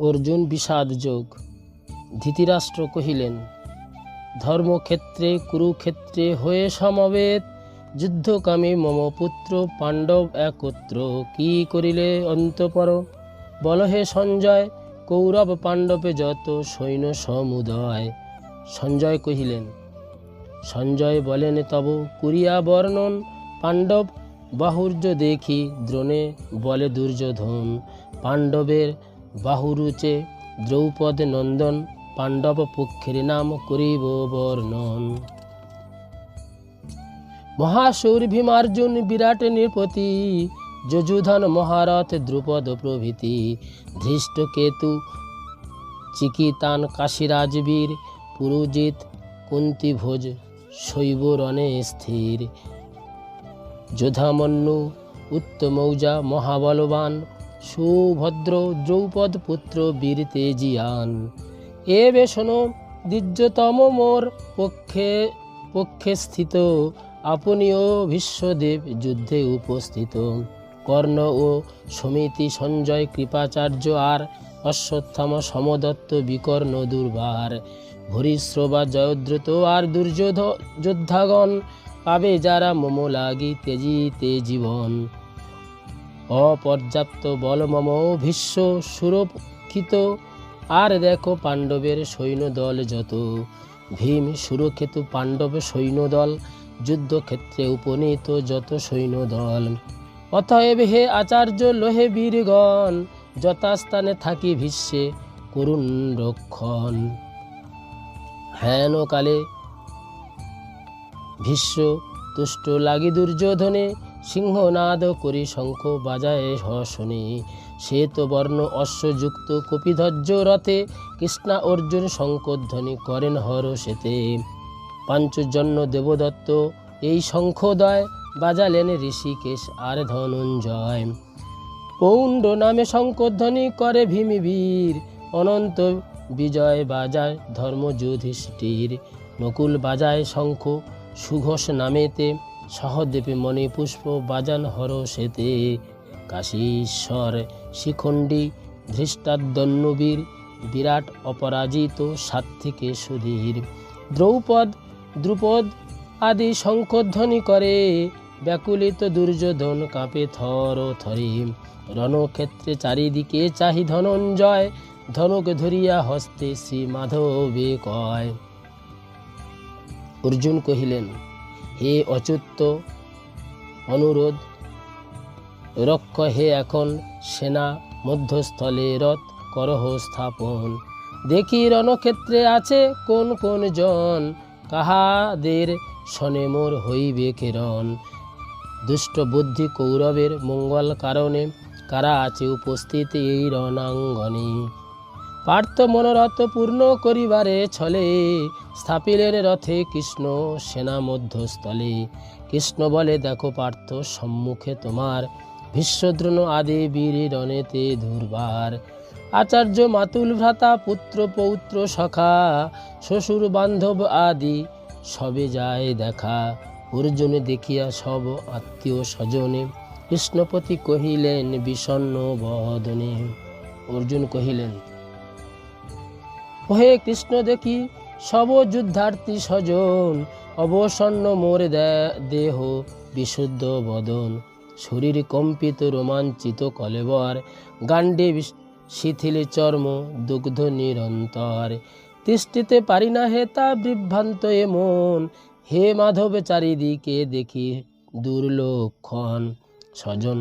অর্জুন বিষাদ যোগ। ধৃতরাষ্ট্র কহিলেন, ধর্মক্ষেত্রে, কুরুক্ষেত্রে হয়ে সমবেত, যুদ্ধকামী মম পুত্র পাণ্ডব একত্র কি করিলে অন্তপর? বলহে সঞ্জয়, কৌরব পাণ্ডবে যত সৈন্য সমুদয়। সঞ্জয় কহিলেন, সঞ্জয় বলেন তব, কুরিয়া বর্ণন, পাণ্ডব বাহুর্য দেখি দ্রোণে বলে দুর্যোধন। পাণ্ডবের বাহুরুচে দ্রৌপদ নন্দন পাণ্ডব পক্ষের নাম করিব বর্ণন। মহাসুর ভীমার্জুন বিরাট নৃপতি, যজুধন মহারথ দ্রুপদ প্রভৃতি, ধৃষ্টকেতু চিকিতান কাশীরাজবীর, পুরুজিৎ কুন্তিভোজ শৈব রণে স্থির। যোধামন্যু উত্তমৌজা মহাবলবান সুভদ্র দ্রৌপদ পুত্র বীর তেজিয়ান এ বে শোনো দ্বিজতম মোর পক্ষে পক্ষে স্থিত। আপনিও বিশ্বদেব যুদ্ধে উপস্থিত। কর্ণ ও সমিতি সঞ্জয় কৃপাচার্য আর অশ্বত্থাম সমদত্ত বিকর্ণ দুর্বার। ভরিশ্রবা জয়দ্রুত আর দুর্যোধ যোদ্ধাগণ পাবে যারা মম লাগি তেজিতে জীবন অপর্যাপ্ত বলমম ভীষ্ম সুরক্ষিত। আর দেখো পাণ্ডবের সৈন্যদল যত। ভীম সুরক্ষিত পাণ্ডব সৈন্যদল, যুদ্ধক্ষেত্রে উপনীত যত সৈন্যদল। অতএব হে আচার্য লোহে বীরগণ, যথাস্থানে থাকি ভীষ্মে করুণ রক্ষণ। হেন কালে ভীষ্ম তুষ্ট লাগি দুর্যোধনে সিংহনাদ করি শঙ্খ বাজায় হসনে শ্বেত বর্ণ অশ্বযুক্ত কপিধ্বজ রথে। কৃষ্ণা অর্জুন শঙ্কধ্বনি করেন হর সেতে। পাঞ্চজন্য দেবদত্ত এই শঙ্খদয় বাজালেন ঋষিকেশ আর ধনঞ্জয়। পৌণ্ড নামে শঙ্কধ্বনি করে ভীমি বীর অনন্ত বিজয় বাজায় ধর্ম যুধিষ্ঠির নকুল বাজায় শঙ্খ সুঘোষ নামেতে। সহদেবে মণি পুষ্প বাজান হর সেতে। কাশীশ্বর শিখণ্ডী ধৃষ্টাদ্যন্নবীর বিরাট অপরাজিত সাত্বিকে সুধীর। দ্রৌপদ, দ্রুপদ আদি শঙ্খধ্বনি করে, ব্যাকুলিত দুর্যোধন কাঁপে থর থরে। রণক্ষেত্রে চারিদিকে চাহি ধনঞ্জয়, ধনুক ধরিয়া হস্তে শ্রী মাধবে কয়। অর্জুন কহিলেন হে অচ্যুত অনুরোধ। রক্ষ হে এখন সেনা মধ্যস্থলে রথ করহ স্থাপন। দেখি রণক্ষেত্রে আছে কোন কোন জন, কাহাদের শনে মোর হইবে কেরণ। দুষ্ট বুদ্ধি কৌরবের মঙ্গল কারণে কারা আছে উপস্থিত এই রণাঙ্গনে? পার্থ মনোরথ পূর্ণ করিবারে ছলে, স্থাপিলেন রথে কৃষ্ণ সেনা মধ্যস্থলে। কৃষ্ণ বলে, দেখো পার্থ, সম্মুখে তোমার ভীষ্মদ্রোণ আদি বীর রণেতে ধুরবার আচার্য মাতুল ভ্রাতা, পুত্র পৌত্র সখা, শ্বশুর বান্ধব আদি, সবে যায় দেখা। অর্জুনে দেখিয়া সব আত্মীয় স্বজনে, কৃষ্ণপতি কহিলেন, বিষণ্ণ বদনে। অর্জুন কহিলেন ওহে কৃষ্ণ দেখি, সব যুদ্ধার্থী স্বজন, অবসন্ন মোর দেহ, বিশুদ্ধ বদন। শরীর কম্পিত রোমাঞ্চিত কলেবর গান্ডে শিথিল চর্ম, দুগ্ধ নিরন্তর। তিষ্ঠিতে পারি না হে তা বিভ্রান্ত এ মন, হে মাধব চারিদিকে দেখি দুর্লক্ষণ। স্বজন,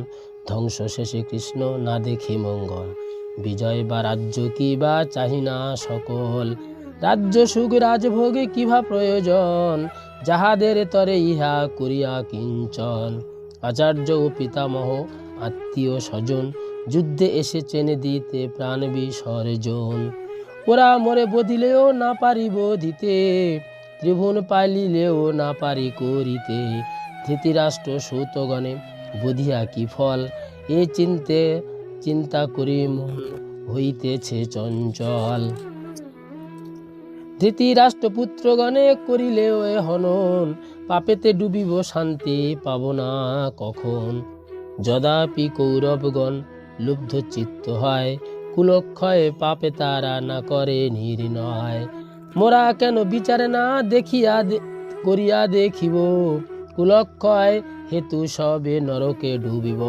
ধ্বংস শেষে কৃষ্ণ না দেখি মঙ্গল। বিজয় বা রাজ্য কি বা চাহি না সকল? রাজ্য সুখ, রাজভোগে কিভা প্রয়োজন? যাহাদের তরে ইহা করিয়া কিঞ্চন? আচার্য ও পিতামহ, আত্মীয় স্বজন, যুদ্ধে এসে চেনে দিতে প্রাণ বিসর্জন। ওরা মরে বদিলেও না পারিব দিতে ত্রিভুবন পালিলেও না পারি করিতে। ধৃতিরাষ্ট্র সৌতগণে বুধিয়া কি ফল? এ চিনতে চিন্তা করি মন হইতেছে চঞ্চল। ধৃতিরাষ্ট্রপুত্রগণে করিলে এ হনন পাপেতে ডুবিব শান্তি পাব না কখন। যদাপি কৌরবগণ লুব্ধ চিত্ত হয়, কুলক্ষয়ে পাপে তারা না করে নির্ণয়। মোরা কেন বিচারে না দেখিয়া করিয়া দেখিব, কুলক্ষয় হেতু সবে নরকে ডুবিব।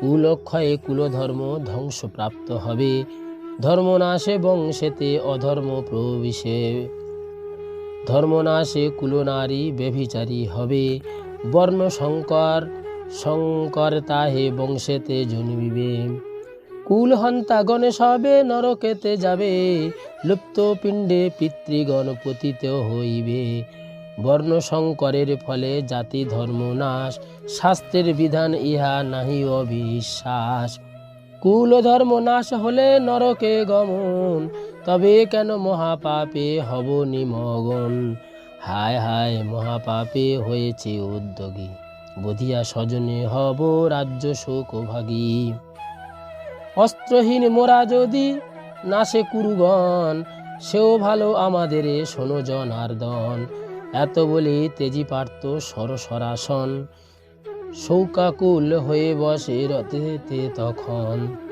কুলক্ষয়ে কুলধর্ম ধ্বংসপ্রাপ্ত হবে। ধর্মনাশে বংশেতে অধর্ম প্রবিশে। ধর্মনাশে কুলনারী ব্যভিচারী হবে। বর্ণ শঙ্কর শঙ্কর তাহে বংশেতে জন্মিবে। কুল হন্তা গণেশ হবে, নরকেতে যাবে। লুপ্ত পিণ্ডে পিতৃগণ পতিত হইবে। বর্ণ শঙ্করের ফলে জাতি ধর্ম নাশ, শাস্ত্রের বিধান ইহা নাহি অবিশ্বাস। কুল ধর্ম নাশ হলে নরকে গমন, তবে কেন মহাপাপে হব নিমগন? হায় হায়, মহাপাপে হয়েছে উদ্যোগী। বধিয়া স্বজনে হব রাজ্য শোকভাগী। অস্ত্রহীন মোরা যদি নাশে কুরুগণ, সেও ভালো আমাদের শোনো জনার্দন। এত বলি তেজি পার্ত সরসরাসন। শৌকাকুল হয়ে বসে রথেতে তখন।